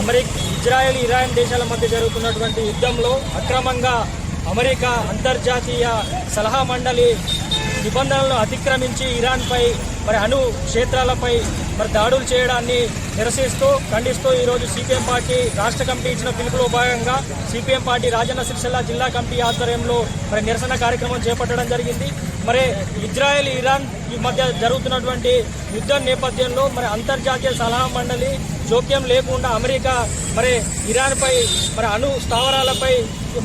America Israel Iran దేశాల మధ్య జరుగుతున్నటువంటి యుద్ధంలో అక్రమంగా అమెరికా అంతర్జాతీయ సలహా మండలి నిబంధనలను అతిక్రమించి ఇరాన్పై మరి అణు క్షేత్రాలపై మరి దాడులు చేయడాన్ని నిరసిస్తూ ఖండిస్తూ ఈరోజు సిపిఎం పార్టీ రాష్ట్ర కమిటీ ఇచ్చిన పిలుపులో భాగంగా సిపిఎం పార్టీ రాజన్న సిరిసిల్ల జిల్లా కమిటీ ఆధ్వర్యంలో మరి నిరసన కార్యక్రమం చేపట్టడం జరిగింది. మరి ఇజ్రాయెల్ ఇరాన్ ఈ మధ్య జరుగుతున్నటువంటి యుద్ధ నేపథ్యంలో మరి అంతర్జాతీయ సలహా మండలి జోక్యం లేకుండా అమెరికా మరి ఇరాన్పై మరి అణు స్థావరాలపై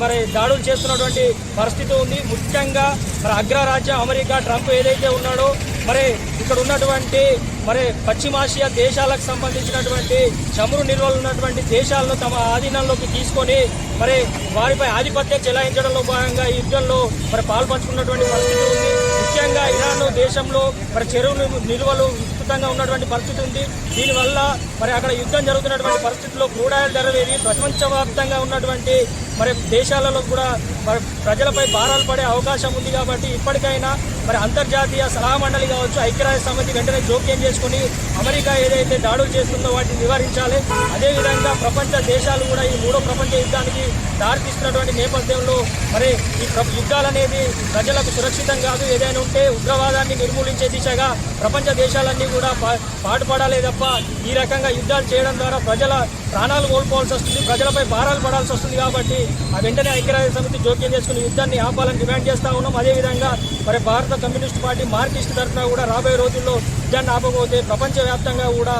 మరి దాడులు చేస్తున్నటువంటి పరిస్థితి ఉంది. ముఖ్యంగా మరి అగ్రరాజ్యం అమెరికా ట్రంప్ ఏదైతే ఉన్నాడో మరి ఇక్కడ ఉన్నటువంటి మరి పశ్చిమాసియా దేశాలకు సంబంధించినటువంటి చమురు నిల్వలు ఉన్నటువంటి దేశాలను తమ ఆధీనంలోకి తీసుకొని మరి వారిపై ఆధిపత్యం చెలాయించడంలో భాగంగా ఈ యుద్ధంలో మరి పాల్పంచుకున్నటువంటి పరిస్థితి ఉంది. ముఖ్యంగా ఇరాన్ దేశంలో మరి చెరువు నిల్వలు విస్తృతంగా ఉన్నటువంటి పరిస్థితి ఉంది. దీనివల్ల మరి అక్కడ యుద్ధం జరుగుతున్నటువంటి పరిస్థితుల్లో క్రూడాయిల్ ధర ప్రపంచవ్యాప్తంగా ఉన్నటువంటి మరి దేశాలలో కూడా మరి ప్రజలపై భారాలు పడే అవకాశం ఉంది కాబట్టి ఇప్పటికైనా మరి అంతర్జాతీయ సలహా మండలి కావచ్చు ఐక్యరాజ్య సమితి వెంటనే జోక్యం చేసుకుని అమెరికా ఏదైతే దాడులు చేస్తుందో వాటిని నివారించాలి. అదేవిధంగా ప్రపంచ దేశాలు కూడా ఈ మూడో ప్రపంచ యుద్ధానికి దారితీస్తున్నటువంటి నేపథ్యంలో మరి ఈ యుద్ధాలు అనేది ప్రజలకు సురక్షితం కాదు. ఏదైనా ఉంటే ఉగ్రవాదాన్ని నిర్మూలించే దిశగా ప్రపంచ దేశాలన్నీ కూడా పా- పాటుపడాలే తప్ప ఈ రకంగా యుద్ధాలు చేయడం ద్వారా ప్రజల ప్రాణాలు కోల్పోవాల్సి వస్తుంది. ప్రజలపై భారాలు పడాల్సి వస్తుంది కాబట్టి ఆ వెంటనే ఐక్యరాజ్య సమితి జోక్యం చేసుకుని యుద్ధాన్ని ఆపాలని డిమాండ్ చేస్తా ఉన్నాం. అదేవిధంగా మరి భారత కమ్యూనిస్ట్ పార్టీ మార్కిస్ట్ తరఫున కూడా రాబోయే రోజుల్లో యుద్ధాన్ని ఆపకపోతే ప్రపంచవ్యాప్తంగా కూడా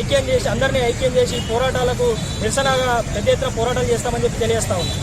ఐక్యం చేసి అందరినీ ఐక్యం చేసి పోరాటాలకు నిరసనగా పెద్ద ఎత్తున పోరాటాలు చేస్తామని చెప్పి తెలియజేస్తా ఉన్నాం.